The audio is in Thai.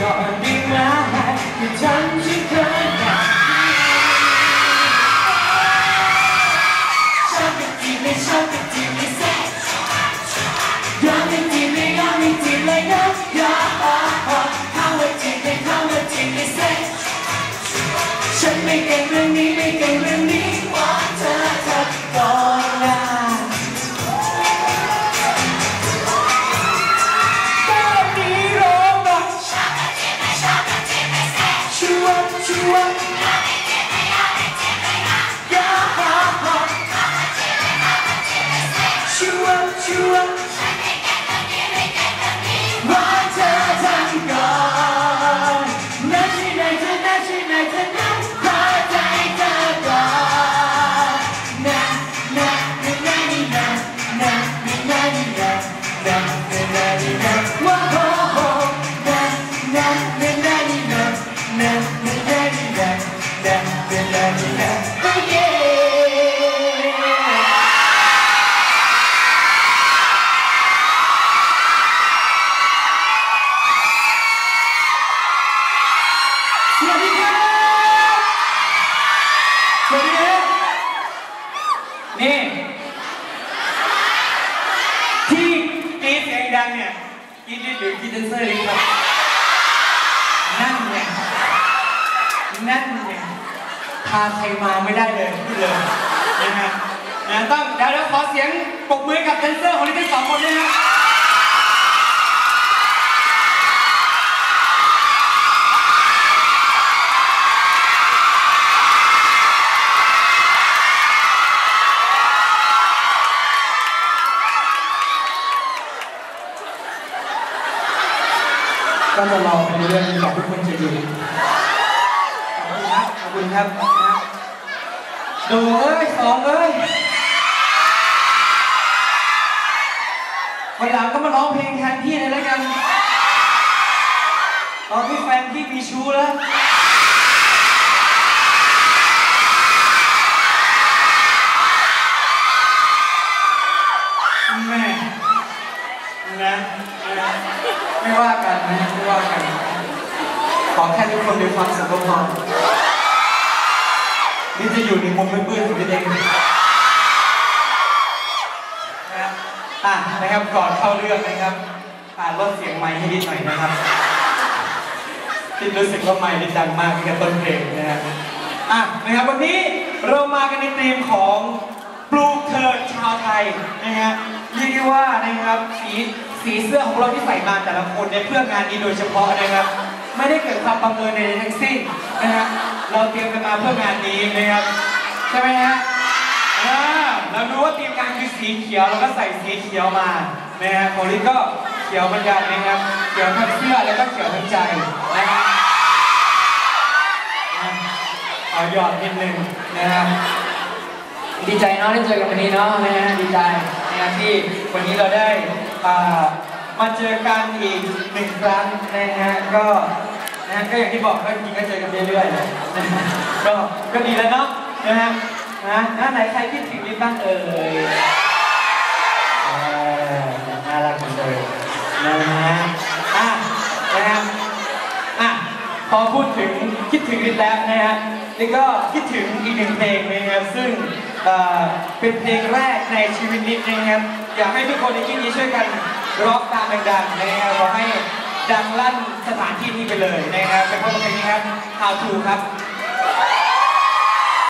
กอนดีไหมคืฉันที่เคยอยากฉันเป็นจริไม่ฉันเป็นจริ Yeah. เนี่ยกินดิหรือกินเดนเซอร์ดีครับนั่นไงนั่นไงพาใครมาไม่ได้เลยพูดเลยนะฮะนะต้องเดี๋ยวเดี๋ยวขอเสียงปรบมือกับแดนเซอร์ของลิททั้งสองคนด้วยนะ ก็จะรอไปเรื่อยๆจนกว่าทุกคนจะอยู่ขอบคุณครับขอบคุณครับดูเอ้ยสองเอ้ยวันหลังก็มาร้องเพลงแทนพี่เลยแล้วกัน ตอนที่แฟนพี่มีชู้แล้ว แม่นะนะ ไม่ว่ากันนะไม่ว่ากัน ขอแค่ทุกคนมีความสุขก็พอนี่จะอยู่ในมุมมืดๆของตัวเองนะอะนะครับก่อนเข้าเรื่องนะครับ อ่าลดเสียงไมค์ให้นิดหน่อยนะครับที่รู้สึกว่าไมค์ดังมากในต้นเพลงนะฮะอะนะครับวันนี้เรามากันในธีมของปลูกเถิดชาวไทยนะฮะเรียกได้ว่านะครับสี สีเสื้อของเราที่ใส่มาแต่ละคนเนี่ยเพื่องานนี้โดยเฉพาะนะครับ ไม่ได้เกิดความบังเอิญในทั้งสิ้นนะฮะเราเตรียมกันมาเพื่องานนี้นะครับใช่ไหมฮะอ่าเรารู้ว่าทีมงานคือสีเขียวเราก็ใส่สีเขียวมานะฮะของลิก็เขียวเหมือนกันนะครับเขียวทั้งเสื้อแล้วก็เขียวทั้งใจนะครับอะเอาหยอดนิดนึงนะครับดีใจเนาะได้เจอกันวันนี้เนาะนะฮะดีใจนะที่วันนี้เราได้ อ่ามาเจอกันอีกหนึ่งครั้งนะฮะก็นะฮะก็อย่างที่บอกก็จริงก็เจอกันเรื่อยๆเลยนะก็ก็ดีแล้วเนาะนะฮะนะน้าไหนใครคิดถึงนิดบ้างเอ่ยเออน่ารักจังเลยนะฮะอะนะฮะอะพอพูดถึงคิดถึงนิดแล้วนะฮะนี่ก็คิดถึงอีกหนึ่งเพลงนะครับซึ่งเอ่อเป็นเพลงแรกในชีวิตนิดนะครับ อยากให้ทุกคนในที่นี้ช่วยกันร้องตามดังๆนะครับขอให้ดังลั่นสถานที่นี้ไปเลยนะครับเป็นเพราะเพลงนี้ครับ How to ครับ